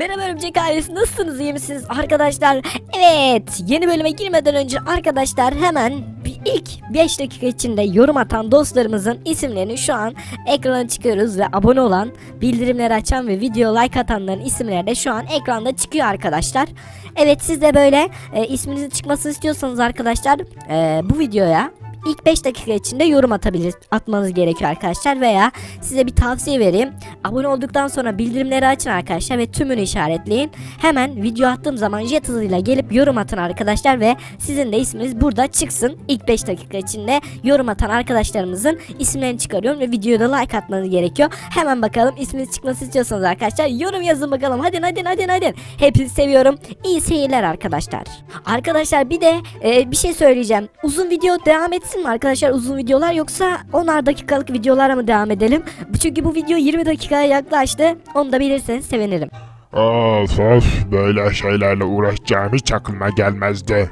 Merhaba Örümcek ailesi nasılsınız iyi misiniz arkadaşlar? Evet yeni bölüme girmeden önce arkadaşlar hemen bir ilk 5 dakika içinde yorum atan dostlarımızın isimlerini şu an ekrana çıkıyoruz ve abone olan bildirimleri açan ve video like atanların isimleri de şu an ekranda çıkıyor arkadaşlar. Evet siz de böyle e, isminizin çıkmasını istiyorsanız arkadaşlar e, bu videoya İlk 5 dakika içinde yorum atabilir, atmanız gerekiyor arkadaşlar veya size bir tavsiye vereyim. Abone olduktan sonra bildirimleri açın arkadaşlar ve tümünü işaretleyin. Hemen video attığım zaman jet hızıyla gelip yorum atın arkadaşlar ve sizin de isminiz burada çıksın. İlk 5 dakika içinde yorum atan arkadaşlarımızın isimlerini çıkarıyorum ve videoda like atmanız gerekiyor. Hemen bakalım isminiz çıkması istiyorsanız arkadaşlar yorum yazın bakalım. Hadi hadi hadi hadi. Hepinizi seviyorum. İyi seyirler arkadaşlar. Arkadaşlar bir de e, bir şey söyleyeceğim. Uzun video devam etsin mi arkadaşlar uzun videolar yoksa 10'ar dakikalık videolara mı devam edelim? Çünkü bu video 20 dakikaya yaklaştı. Onu da bilirseniz sevinirim. Of of böyle şeylerle uğraşacağım hiç aklıma gelmezdi.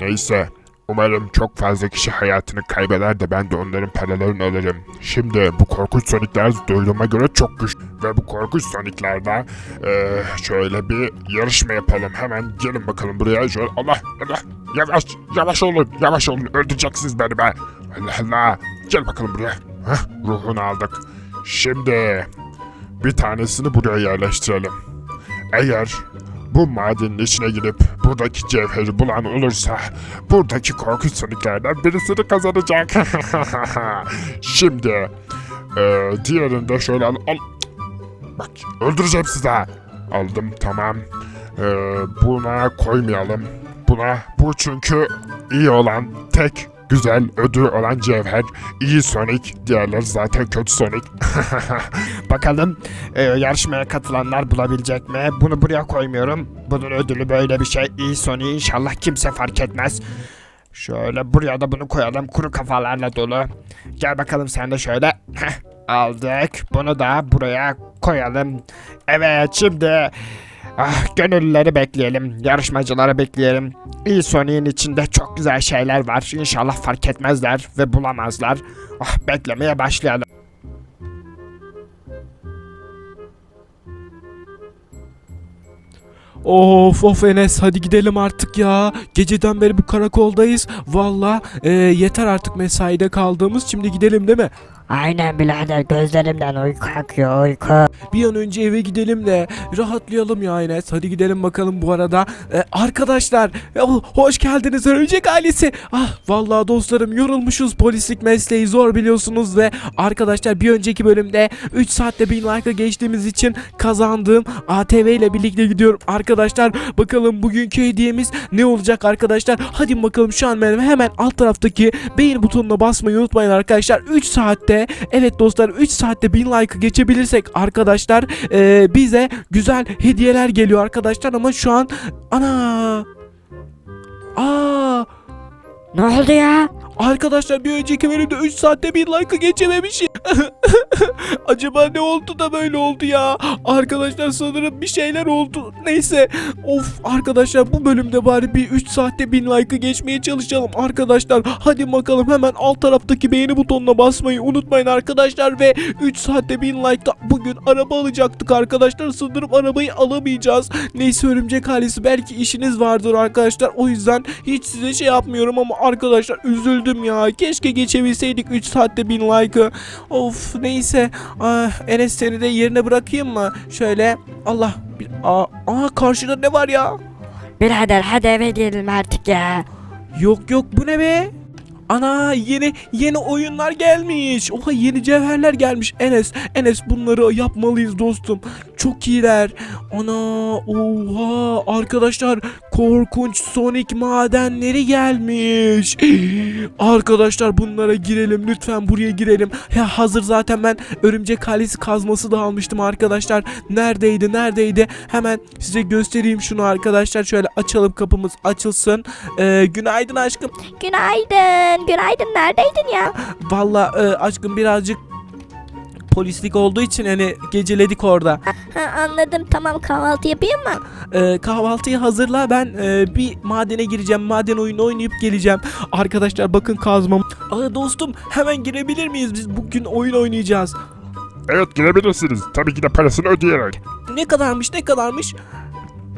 Neyse umarım çok fazla kişi hayatını kaybeder de ben de onların paralarını alırım. Şimdi bu korkunç sonikler duyduğuma göre çok güçlü ve bu korkunç soniklerde eee, şöyle bir yarışma yapalım. Hemen gelin bakalım buraya şöyle Allah Allah yavaş yavaş olun yavaş olun öldüreceksiniz beni be. Allah Allah gel bakalım buraya. Heh, ruhunu aldık. Şimdi bir tanesini buraya yerleştirelim. Eğer bu madenin içine girip buradaki cevheri bulan olursa buradaki korkunç soniklerden birisini kazanacak. Şimdi e, diğerini şöyle al, al. Bak öldüreceğim sizi. Aldım tamam. E, buna koymayalım. Buna bu çünkü iyi olan tek güzel ödül olan cevher. İyi Sonic. Diğerleri zaten kötü Sonic. Bakalım e, yarışmaya katılanlar bulabilecek mi? Bunu buraya koymuyorum. Bunun ödülü böyle bir şey. İyi Sony inşallah kimse fark etmez. Şöyle buraya da bunu koyalım. Kuru kafalarla dolu. Gel bakalım sen de şöyle. Aldık. Bunu da buraya koyalım. Evet şimdi... Ah, gönüllüleri bekleyelim, yarışmacıları bekleyelim. İyi Sony'in içinde çok güzel şeyler var. İnşallah fark etmezler ve bulamazlar. Ah, beklemeye başlayalım. Of of Enes hadi gidelim artık ya. Geceden beri bu karakoldayız. Valla e, yeter artık mesaide kaldığımız. Şimdi gidelim değil mi? Aynen birader gözlerimden uyku akıyor uyku. Bir an önce eve gidelim de rahatlayalım ya Enes. Hadi gidelim bakalım bu arada. E, arkadaşlar hoş geldiniz Örümcek ailesi. Ah vallahi dostlarım yorulmuşuz. Polislik mesleği zor biliyorsunuz ve arkadaşlar bir önceki bölümde 3 saatte 1000 like'a geçtiğimiz için kazandığım ATV ile birlikte gidiyorum. Arkadaşlar bakalım bugünkü hediyemiz ne olacak arkadaşlar? Hadi bakalım şu an benim hemen alt taraftaki beğen butonuna basmayı unutmayın arkadaşlar. 3 saatte evet dostlar 3 saatte 1000 like'ı geçebilirsek arkadaşlar e, bize güzel hediyeler geliyor arkadaşlar. Ama şu an ana! Aa Ne oldu ya? Arkadaşlar bir önceki bölümde 3 saatte 1000 like'ı geçememişim. Acaba ne oldu da böyle oldu ya? Arkadaşlar sanırım bir şeyler oldu. Neyse. Of arkadaşlar bu bölümde bari bir 3 saatte 1000 like'ı geçmeye çalışalım arkadaşlar. Hadi bakalım hemen alt taraftaki beğeni butonuna basmayı unutmayın arkadaşlar ve 3 saatte 1000 like'da bugün araba alacaktık arkadaşlar. Sanırım arabayı alamayacağız. Neyse örümcek ailesi belki işiniz vardır arkadaşlar. O yüzden hiç size şey yapmıyorum ama arkadaşlar üzüldüm ya. Keşke geçebilseydik 3 saatte 1000 like'ı. Of neyse. Ah, Enes seni de yerine bırakayım mı? Şöyle Allah. Bir, aa, aa karşıda ne var ya? Birader hadi eve gidelim artık ya. Yok yok bu ne be? Ana yeni yeni oyunlar gelmiş. Oha yeni cevherler gelmiş. Enes Enes bunları yapmalıyız dostum. Çok iyiler. Ana oha arkadaşlar korkunç Sonic madenleri gelmiş. Arkadaşlar bunlara girelim lütfen buraya girelim. Ya hazır zaten ben örümcek kalesi kazması da almıştım arkadaşlar. Neredeydi neredeydi? Hemen size göstereyim şunu arkadaşlar. Şöyle açalım kapımız açılsın. Ee, günaydın aşkım. Günaydın. Günaydın neredeydin ya? Valla e, aşkım birazcık polislik olduğu için hani geceledik orada. Ha, anladım tamam kahvaltı yapayım mı? E, kahvaltıyı hazırla ben e, bir madene gireceğim. Maden oyunu oynayıp geleceğim. Arkadaşlar bakın kazmam. Aa, dostum hemen girebilir miyiz? Biz bugün oyun oynayacağız. evet girebilirsiniz. Tabii ki de parasını ödeyerek. ne kadarmış ne kadarmış?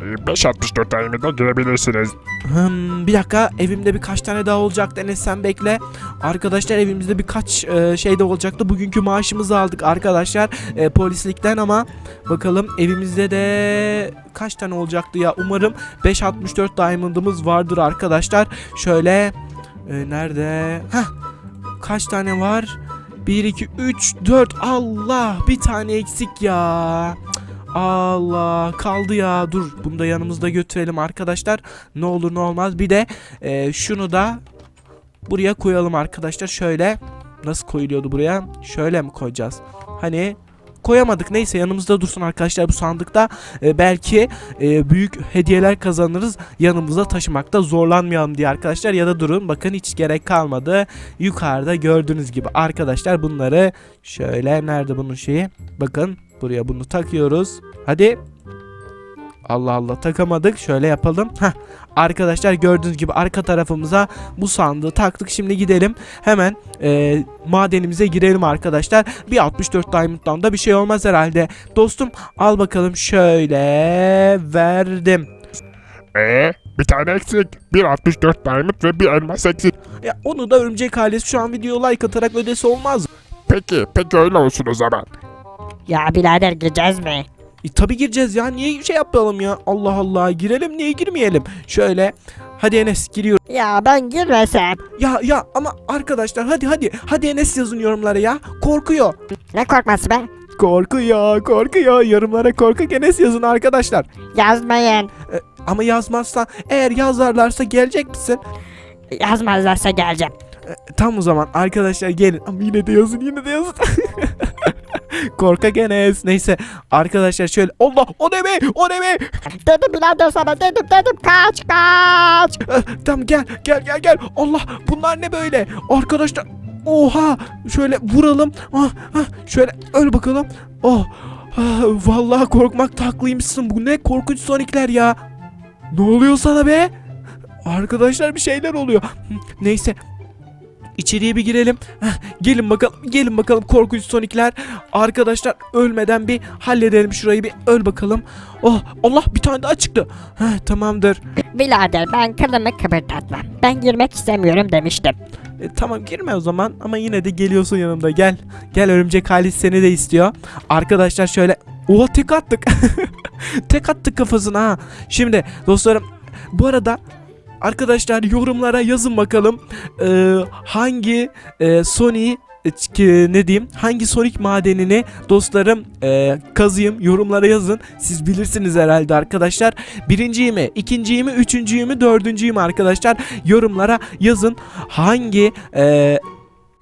Ee, 564 ayımda girebilirsiniz. Hmm, bir dakika evimde birkaç tane daha olacaktı Enes sen bekle. Arkadaşlar evimizde birkaç e, şey de olacaktı. Bugünkü maaşımızı aldık arkadaşlar e, polislikten ama bakalım evimizde de kaç tane olacaktı ya. Umarım 564 diamond'ımız vardır arkadaşlar. Şöyle e, nerede? Heh, kaç tane var? 1 2 3 4 Allah bir tane eksik ya. Cık, Allah kaldı ya. Dur bunu da yanımızda götürelim arkadaşlar. Ne olur ne olmaz. Bir de e, şunu da buraya koyalım arkadaşlar. Şöyle nasıl koyuluyordu buraya? Şöyle mi koyacağız? Hani koyamadık. Neyse yanımızda dursun arkadaşlar bu sandıkta. E, belki e, büyük hediyeler kazanırız yanımıza taşımakta zorlanmayalım diye arkadaşlar. Ya da durun bakın hiç gerek kalmadı. Yukarıda gördüğünüz gibi arkadaşlar bunları şöyle nerede bunun şeyi? Bakın buraya bunu takıyoruz hadi Allah Allah takamadık. Şöyle yapalım. Heh. Arkadaşlar gördüğünüz gibi arka tarafımıza bu sandığı taktık. Şimdi gidelim. Hemen e, madenimize girelim arkadaşlar. Bir 64 diamond'dan da bir şey olmaz herhalde. Dostum al bakalım şöyle verdim. Ee, bir tane eksik. Bir 64 diamond ve bir elmas eksik. Ya onu da örümcek ailesi şu an video like atarak ödesi olmaz. Peki, peki öyle olsun o zaman. Ya birader gireceğiz mi? E, tabi gireceğiz ya. Niye şey yapalım ya? Allah Allah. Girelim niye girmeyelim? Şöyle. Hadi Enes giriyor. Ya ben girmesem. Ya ya ama arkadaşlar hadi hadi. Hadi Enes yazın yorumlara ya. Korkuyor. Ne korkması be? Korkuyor, korkuyor. Yorumlara korkak Enes yazın arkadaşlar. Yazmayın. Ama yazmazsan, eğer yazarlarsa gelecek misin? Yazmazlarsa geleceğim. Tam o zaman arkadaşlar gelin. Ama yine de yazın, yine de yazın. korkak Enes. Neyse arkadaşlar şöyle. Allah o ne be, o ne be. Dedim birader sana dedim dedim kaç kaç. Eh, Tamam gel, gel, gel, gel. Allah bunlar ne böyle? Arkadaşlar. Oha şöyle vuralım. Ah, ah, şöyle öl bakalım. Oh. Ah, vallahi korkmak haklıymışsın. Bu ne korkunç sonikler ya. Ne oluyor sana be? Arkadaşlar bir şeyler oluyor. Neyse. İçeriye bir girelim. Heh, gelin bakalım. Gelin bakalım korkunç sonikler. Arkadaşlar ölmeden bir halledelim şurayı bir öl bakalım. Oh Allah bir tane daha çıktı. Heh, tamamdır. Birader ben kılımı kıpırdatmam. Ben girmek istemiyorum demiştim. E, tamam girme o zaman ama yine de geliyorsun yanımda gel. Gel örümcek Halis seni de istiyor. Arkadaşlar şöyle Oha tek attık. tek attık kafasına ha. Şimdi dostlarım bu arada arkadaşlar yorumlara yazın bakalım. Ee, hangi e, Sony e, ne diyeyim hangi Sonic madenini dostlarım e, kazıyım yorumlara yazın. Siz bilirsiniz herhalde arkadaşlar. Birinciyi mi ikinciyi mi üçüncüyü mü dördüncüyü mü arkadaşlar. Yorumlara yazın. Hangi e,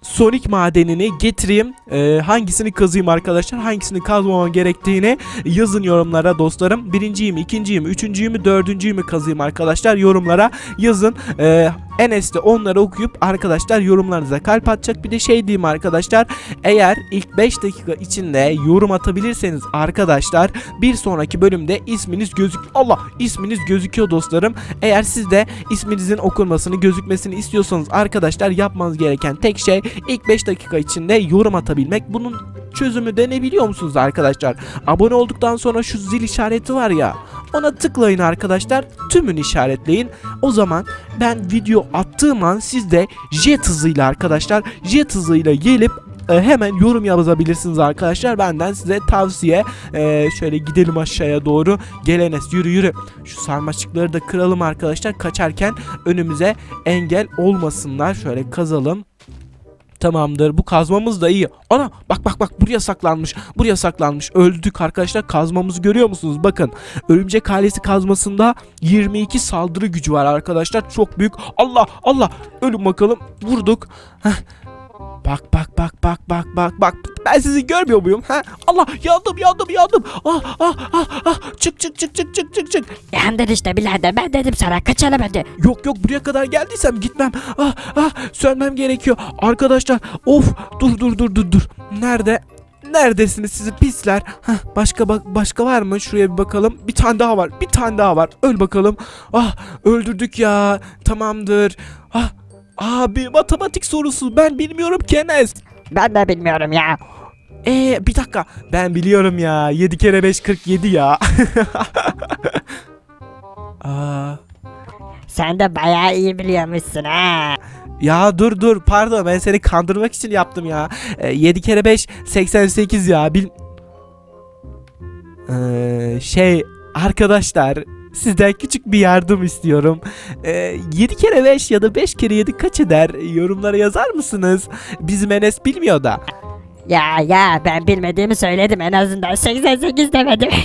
Sonic madenini getireyim. E, hangisini kazıyım arkadaşlar? Hangisini kazmamam gerektiğini yazın yorumlara dostlarım. Birinciyi mi ikinciyi mi üçüncüyü mü dördüncüyü mü kazıyım arkadaşlar? Yorumlara yazın. E, Enes de onları okuyup arkadaşlar yorumlarınıza kalp atacak. Bir de şey diyeyim arkadaşlar. Eğer ilk 5 dakika içinde yorum atabilirseniz arkadaşlar bir sonraki bölümde isminiz gözük Allah isminiz gözüküyor dostlarım. Eğer siz de isminizin okunmasını gözükmesini istiyorsanız arkadaşlar yapmanız gereken tek şey ilk 5 dakika içinde yorum atabilmek. Bunun çözümü de ne biliyor musunuz arkadaşlar? Abone olduktan sonra şu zil işareti var ya. Ona tıklayın arkadaşlar. Tümünü işaretleyin. O zaman ben video attığım an siz de jet hızıyla arkadaşlar jet hızıyla gelip e, hemen yorum yazabilirsiniz arkadaşlar. Benden size tavsiye. E, şöyle gidelim aşağıya doğru. Gel Enes yürü yürü. Şu sarmaşıkları da kıralım arkadaşlar. Kaçarken önümüze engel olmasınlar. Şöyle kazalım. Tamamdır. Bu kazmamız da iyi. Ana bak bak bak buraya saklanmış. Buraya saklanmış. Öldük arkadaşlar. Kazmamızı görüyor musunuz? Bakın. Örümcek ailesi kazmasında 22 saldırı gücü var arkadaşlar. Çok büyük. Allah Allah. Ölün bakalım. Vurduk. Heh. Bak bak bak bak bak bak bak. Ben sizi görmüyor muyum? Ha? Allah yandım yandım yandım. Ah ah ah ah. Çık çık çık çık çık çık çık. Yandın işte birader ben dedim sana kaçalım hadi. Yok yok buraya kadar geldiysem gitmem. Ah ah sönmem gerekiyor. Arkadaşlar of dur dur dur dur dur. Nerede? Neredesiniz sizi pisler? Hah, başka bak başka var mı? Şuraya bir bakalım. Bir tane daha var. Bir tane daha var. Öl bakalım. Ah öldürdük ya. Tamamdır. Ah Abi matematik sorusu ben bilmiyorum ki Enes. Ben de bilmiyorum ya. Ee bir dakika ben biliyorum ya 7 kere 5 47 ya. Aa, Sen de bayağı iyi biliyormuşsun ha. ya dur dur pardon ben seni kandırmak için yaptım ya. Ee, 7 kere 5 88 ya. Bil... Ee, şey arkadaşlar sizden küçük bir yardım istiyorum. Ee, 7 kere 5 ya da 5 kere 7 kaç eder? Yorumlara yazar mısınız? Bizim Enes bilmiyor da. Ya ya ben bilmediğimi söyledim en azından 88 demedim.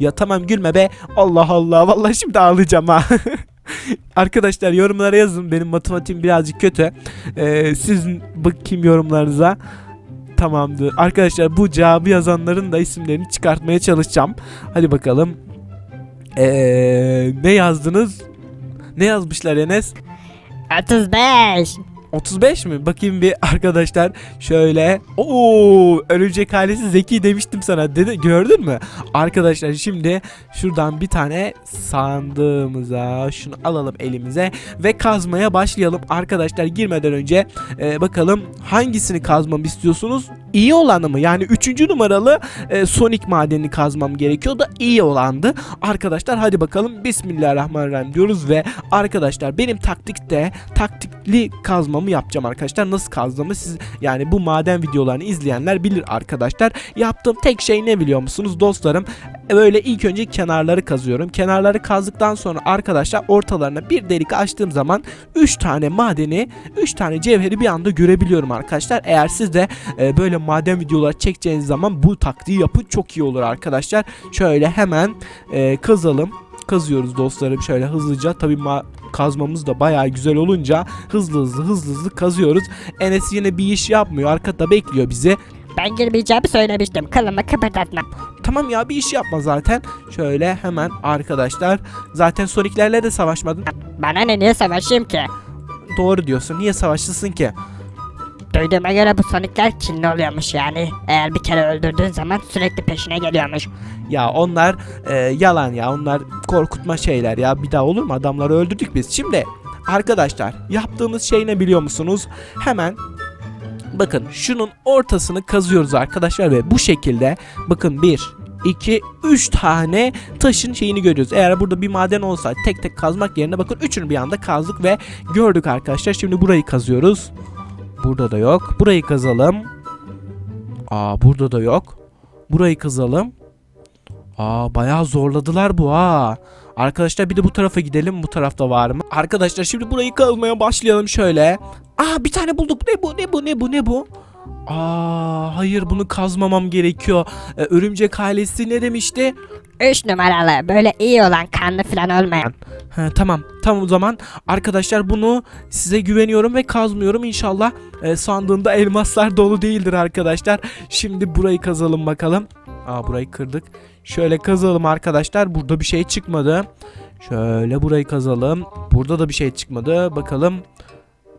Ya tamam gülme be. Allah Allah. Vallahi şimdi ağlayacağım ha. Arkadaşlar yorumlara yazın. Benim matematiğim birazcık kötü. Ee, sizin bakayım yorumlarınıza. Tamamdır. Arkadaşlar bu cevabı yazanların da isimlerini çıkartmaya çalışacağım. Hadi bakalım. Ee, ne yazdınız? Ne yazmışlar Enes? 35. 35 mi? Bakayım bir arkadaşlar. Şöyle. Oo, örümcek ailesi zeki demiştim sana. Dedi gördün mü? Arkadaşlar şimdi şuradan bir tane sandığımıza şunu alalım elimize ve kazmaya başlayalım. Arkadaşlar girmeden önce e, bakalım hangisini kazmamı istiyorsunuz? İyi olanı mı? Yani 3. numaralı e, Sonic madenini kazmam gerekiyor da iyi olandı. Arkadaşlar hadi bakalım Bismillahirrahmanirrahim diyoruz ve arkadaşlar benim taktikte taktikli kazmamı yapacağım arkadaşlar. Nasıl kazdığımı siz yani bu maden videolarını izleyenler bilir arkadaşlar. Yaptığım tek şey ne biliyor musunuz dostlarım? Böyle ilk önce kenarları kazıyorum. Kenarları kazdıktan sonra arkadaşlar ortalarına bir delik açtığım zaman 3 tane madeni, 3 tane cevheri bir anda görebiliyorum arkadaşlar. Eğer siz de e, böyle maden videoları çekeceğiniz zaman bu taktiği yapın çok iyi olur arkadaşlar. Şöyle hemen e, kazalım. Kazıyoruz dostlarım şöyle hızlıca. Tabii ma- kazmamız da bayağı güzel olunca hızlı hızlı hızlı hızlı kazıyoruz. Enes yine bir iş yapmıyor. Arkada bekliyor bizi. Ben girmeyeceğimi söylemiştim. Kılımı kıpırdatma. Tamam ya bir iş yapma zaten. Şöyle hemen arkadaşlar. Zaten Sonic'lerle de savaşmadın. Bana ne niye savaşayım ki? Doğru diyorsun. Niye savaşlısın ki? Duyduğuma göre bu sonikler kinli oluyormuş yani. Eğer bir kere öldürdüğün zaman sürekli peşine geliyormuş. Ya onlar e, yalan ya. Onlar korkutma şeyler ya. Bir daha olur mu? Adamları öldürdük biz. Şimdi arkadaşlar yaptığımız şey ne biliyor musunuz? Hemen bakın şunun ortasını kazıyoruz arkadaşlar ve bu şekilde bakın bir 2 3 tane taşın şeyini görüyoruz. Eğer burada bir maden olsa tek tek kazmak yerine bakın üçünü bir anda kazdık ve gördük arkadaşlar. Şimdi burayı kazıyoruz. Burada da yok. Burayı kazalım. Aa burada da yok. Burayı kazalım. Aa bayağı zorladılar bu ha. Arkadaşlar bir de bu tarafa gidelim. Bu tarafta var mı? Arkadaşlar şimdi burayı kazmaya başlayalım şöyle. Aa bir tane bulduk. Ne bu? Ne bu? Ne bu? Ne bu? Aa hayır bunu kazmamam gerekiyor. Ee, örümcek ailesi ne demişti? 3 numaralı böyle iyi olan kanlı falan olmayan. Ha, tamam. Tamam o zaman arkadaşlar bunu size güveniyorum ve kazmıyorum. İnşallah e, sandığımda elmaslar dolu değildir arkadaşlar. Şimdi burayı kazalım bakalım. Aa burayı kırdık. Şöyle kazalım arkadaşlar. Burada bir şey çıkmadı. Şöyle burayı kazalım. Burada da bir şey çıkmadı. Bakalım.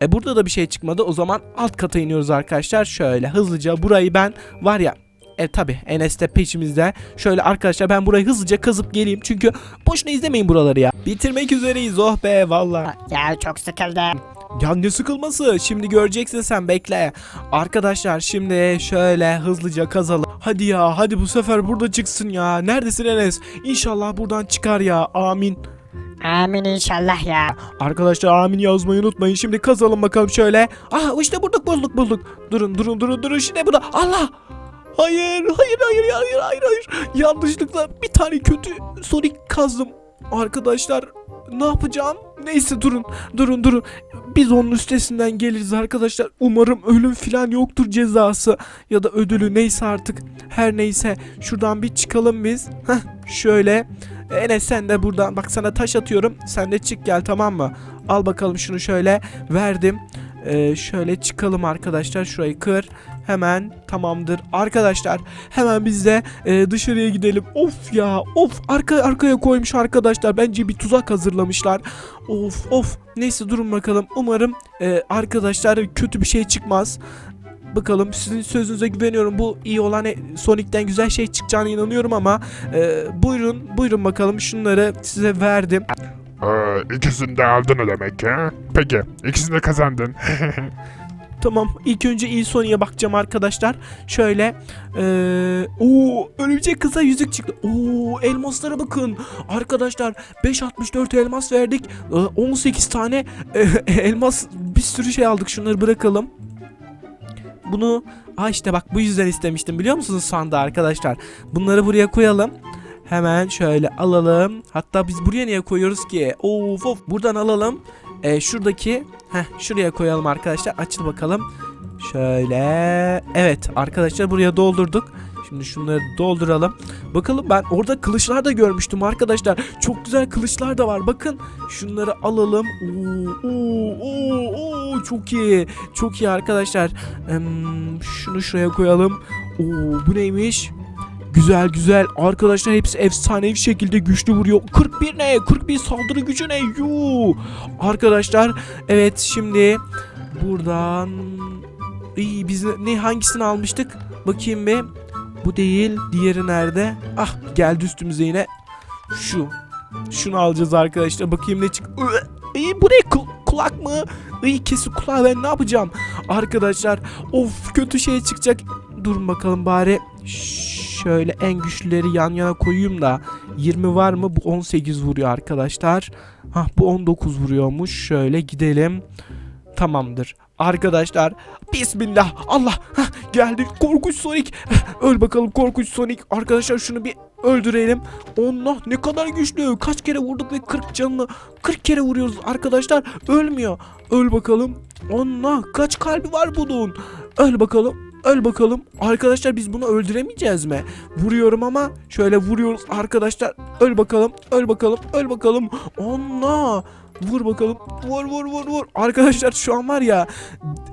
E burada da bir şey çıkmadı. O zaman alt kata iniyoruz arkadaşlar. Şöyle hızlıca burayı ben var ya e tabi Enes de peşimizde. Şöyle arkadaşlar ben burayı hızlıca kazıp geleyim. Çünkü boşuna izlemeyin buraları ya. Bitirmek üzereyiz oh be valla. Ya çok sıkıldım. Ya ne sıkılması? Şimdi göreceksin sen bekle. Arkadaşlar şimdi şöyle hızlıca kazalım. Hadi ya hadi bu sefer burada çıksın ya. Neredesin Enes? İnşallah buradan çıkar ya. Amin. Amin inşallah ya. Arkadaşlar amin yazmayı unutmayın. Şimdi kazalım bakalım şöyle. Ah işte bulduk bulduk bulduk. Durun durun durun durun. Şimdi burada. Allah! Hayır hayır hayır hayır hayır hayır. Yanlışlıkla bir tane kötü Sonic kazdım. Arkadaşlar ne yapacağım? Neyse durun durun durun. Biz onun üstesinden geliriz arkadaşlar. Umarım ölüm falan yoktur cezası ya da ödülü neyse artık. Her neyse şuradan bir çıkalım biz. Heh, şöyle. Enes sen de buradan bak sana taş atıyorum. Sen de çık gel tamam mı? Al bakalım şunu şöyle verdim. Ee, şöyle çıkalım arkadaşlar. Şurayı kır. Hemen tamamdır. Arkadaşlar hemen biz de e, dışarıya gidelim. Of ya of arka arkaya koymuş arkadaşlar. Bence bir tuzak hazırlamışlar. Of of. Neyse durun bakalım. Umarım e, arkadaşlar kötü bir şey çıkmaz. Bakalım sizin sözünüze güveniyorum. Bu iyi olan e, Sonic'ten güzel şey çıkacağına inanıyorum ama e, buyurun buyurun bakalım şunları size verdim. Ee, ikisini de aldın demek ha? Peki ikisini de kazandın. Tamam ilk önce iyi Sony'e bakacağım arkadaşlar. Şöyle. Ee, oo örümcek kıza yüzük çıktı. Oo elmaslara bakın. Arkadaşlar 5.64 elmas verdik. Ee, 18 tane e, elmas bir sürü şey aldık. Şunları bırakalım. Bunu ha işte bak bu yüzden istemiştim biliyor musunuz sandığı arkadaşlar. Bunları buraya koyalım. Hemen şöyle alalım. Hatta biz buraya niye koyuyoruz ki? Of of buradan alalım. Ee, şuradaki heh, şuraya koyalım arkadaşlar. Açıl bakalım. Şöyle. Evet arkadaşlar buraya doldurduk. Şimdi şunları dolduralım. Bakalım ben orada kılıçlar da görmüştüm arkadaşlar. Çok güzel kılıçlar da var. Bakın şunları alalım. Oo, oo, oo, oo, çok iyi. Çok iyi arkadaşlar. Em, şunu şuraya koyalım. Oo, bu neymiş? Güzel güzel. Arkadaşlar hepsi efsanevi şekilde güçlü vuruyor. 41 ne? 41 saldırı gücü ne? Yuu. Arkadaşlar evet şimdi buradan İyi biz ne, hangisini almıştık? Bakayım bir. Bu değil. Diğeri nerede? Ah geldi üstümüze yine. Şu. Şunu alacağız arkadaşlar. Bakayım ne çık. İyi bu ne? Kul- kulak mı? İyi kesin kulağı ben ne yapacağım? Arkadaşlar of kötü şey çıkacak. Durun bakalım bari. Şöyle en güçlüleri yan yana koyayım da 20 var mı? Bu 18 vuruyor arkadaşlar. Hah bu 19 vuruyormuş. Şöyle gidelim. Tamamdır. Arkadaşlar Bismillah. Allah Hah, geldi. Korkunç Sonic. Öl bakalım korkunç Sonic. Arkadaşlar şunu bir öldürelim. Allah ne kadar güçlü. Kaç kere vurduk ve 40 canını 40 kere vuruyoruz arkadaşlar. Ölmüyor. Öl bakalım. Allah kaç kalbi var bunun? Öl bakalım Öl bakalım. Arkadaşlar biz bunu öldüremeyeceğiz mi? Vuruyorum ama şöyle vuruyoruz arkadaşlar. Öl bakalım. Öl bakalım. Öl bakalım. Allah. Vur bakalım. Vur vur vur vur. Arkadaşlar şu an var ya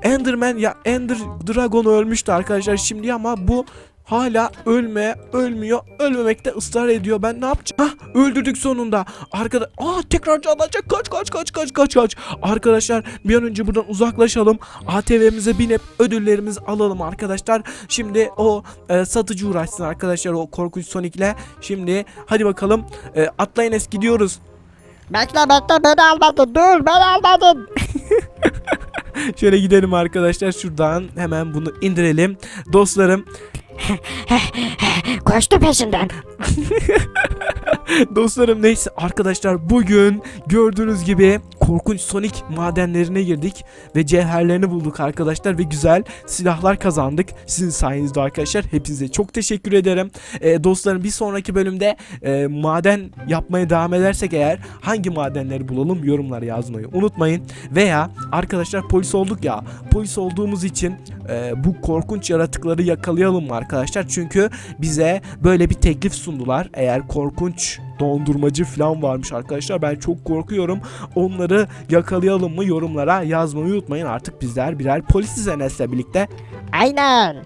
Enderman ya Ender Dragon ölmüştü arkadaşlar şimdi ama bu hala ölme ölmüyor ölmemekte ısrar ediyor. Ben ne yapacağım? Hah, öldürdük sonunda. Arkada aa tekrar canlanacak. Kaç kaç kaç kaç kaç kaç. Arkadaşlar bir an önce buradan uzaklaşalım. ATV'mize binip ödüllerimizi alalım arkadaşlar. Şimdi o e, satıcı uğraşsın arkadaşlar o korkunç Sonic'le. Şimdi hadi bakalım e, atlayın es gidiyoruz. Bekle bekle beni almadın. Dur beni almadın. Şöyle gidelim arkadaşlar şuradan hemen bunu indirelim. Dostlarım Koştu peşinden. Dostlarım neyse arkadaşlar bugün gördüğünüz gibi korkunç Sonic madenlerine girdik ve cevherlerini bulduk arkadaşlar ve güzel silahlar kazandık. Sizin sayenizde arkadaşlar hepinize çok teşekkür ederim. Ee, dostlarım bir sonraki bölümde e, maden yapmaya devam edersek eğer hangi madenleri bulalım yorumlara yazmayı unutmayın. Veya arkadaşlar polis olduk ya polis olduğumuz için e, bu korkunç yaratıkları yakalayalım mı arkadaşlar? Çünkü bize böyle bir teklif sundular. Eğer korkunç dondurmacı falan varmış arkadaşlar. Ben çok korkuyorum. Onları yakalayalım mı yorumlara yazmayı unutmayın. Artık bizler birer polisiz Enes'le birlikte. Aynen.